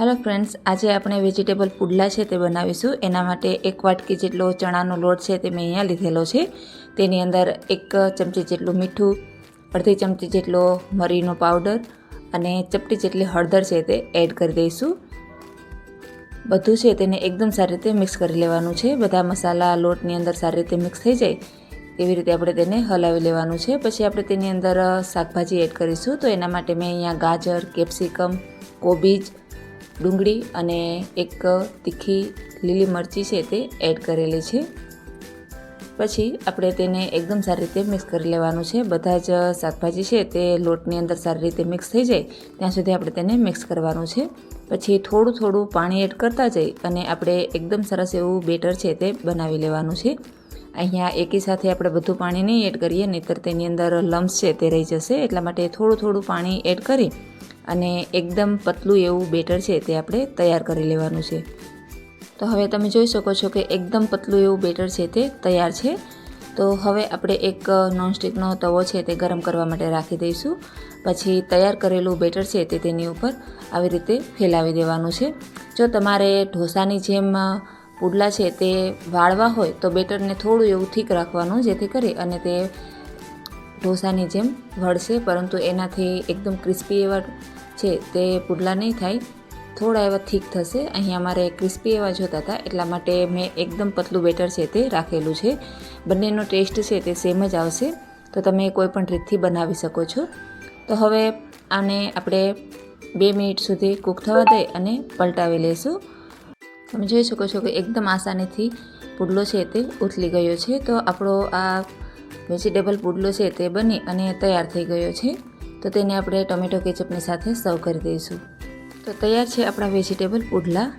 Hello friends આજે આપણે vegetable પુડલા છે તે બનાવીશું. એના માટે એક વાટકી જેટલો ચણાનો લોટ છે તે મેં અહીંયા લીધેલો છે. તેની અંદર એક ચમચી જેટલું મીઠું, અડધી ચમચી જેટલો મરીનો પાવડર અને ચપટી જેટલી હળદર છે તે એડ કરી દઈશું. બધું છે તેને એકદમ સારી રીતે મિક્સ કરી લેવાનું છે. બધા મસાલા લોટની અંદર સારી રીતે મિક્સ થઈ જાય એવી રીતે આપણે તેને હલાવી લેવાનું છે. પછી આપણે તેની અંદર શાકભાજી એડ કરીશું. તો એના માટે મેં અહીંયા ગાજર, કેપ્સિકમ, કોબીજ ડુંગળી અને એક તીખી લીલી મરચી છે તે એડ કરેલી છે. પછી આપણે તેને એકદમ સારી રીતે મિક્સ કરી લેવાનું છે. બધા જ શાકભાજી છે તે લોટની અંદર સારી રીતે મિક્સ થઈ જાય, ત્યાં સુધી આપણે તેને મિક્સ કરવાનું છે. પછી થોડું થોડું પાણી એડ કરતા જઈ અને આપણે એકદમ સરસ એવું બેટર છે તે બનાવી લેવાનું છે. અહીંયા એકી સાથે આપણે બધું પાણી નહીં એડ કરીએ, નહીંતર તેની અંદર લમ્સ છે તે રહી જશે, એટલા માટે થોડું થોડું પાણી એડ કરી અને એકદમ પતલું એવું બેટર છે તે આપણે તૈયાર કરી લેવાનું છે. તો હવે તમે જોઈ શકો છો કે એકદમ પતલું એવું બેટર છે તે તૈયાર છે. તો હવે આપણે એક નોનસ્ટિકનો તવો છે તે ગરમ કરવા માટે રાખી દઈશું. પછી તૈયાર કરેલું બેટર છે તે તેની ઉપર આવી રીતે ફેલાવી દેવાનું છે. જો તમારે ઢોસાની જેમ પુડલા છે તે વાળવા હોય તો બેટરને થોડું એવું ઠીક રાખવાનું જેથી કરી અને તે ઢોસાની જેમ વળશે. પરંતુ એનાથી એકદમ ક્રિસ્પી એવા છે તે પુડલા નહીં થાય. થોડા એવા થીક થશે. અહીંયા અમારે ક્રિસ્પી એવા જોતા હતા એટલા માટે મેં એકદમ પતલું બેટર છે તે રાખેલું છે. બંનેનો ટેસ્ટ છે તે સેમ જ આવશે. તો તમે કોઈ પણ રીતથી બનાવી શકો છો. તો હવે આને આપણે બે મિનિટ સુધી કૂક થવા દઈ અને પલટાવી લઈશું. તમે જોઈ શકો છો કે એકદમ આસાનીથી પુડલો છે તે ઉથલી ગયો છે. તો આપણો આ વેજીટેબલ પુડલો છે તે બની અને તૈયાર થઈ ગયો છે. તો તેને આપણે ટોમેટો કેચઅપની સાથે સર્વ કરી દઈશું. તો તૈયાર છે આપણા વેજીટેબલ પુડલા.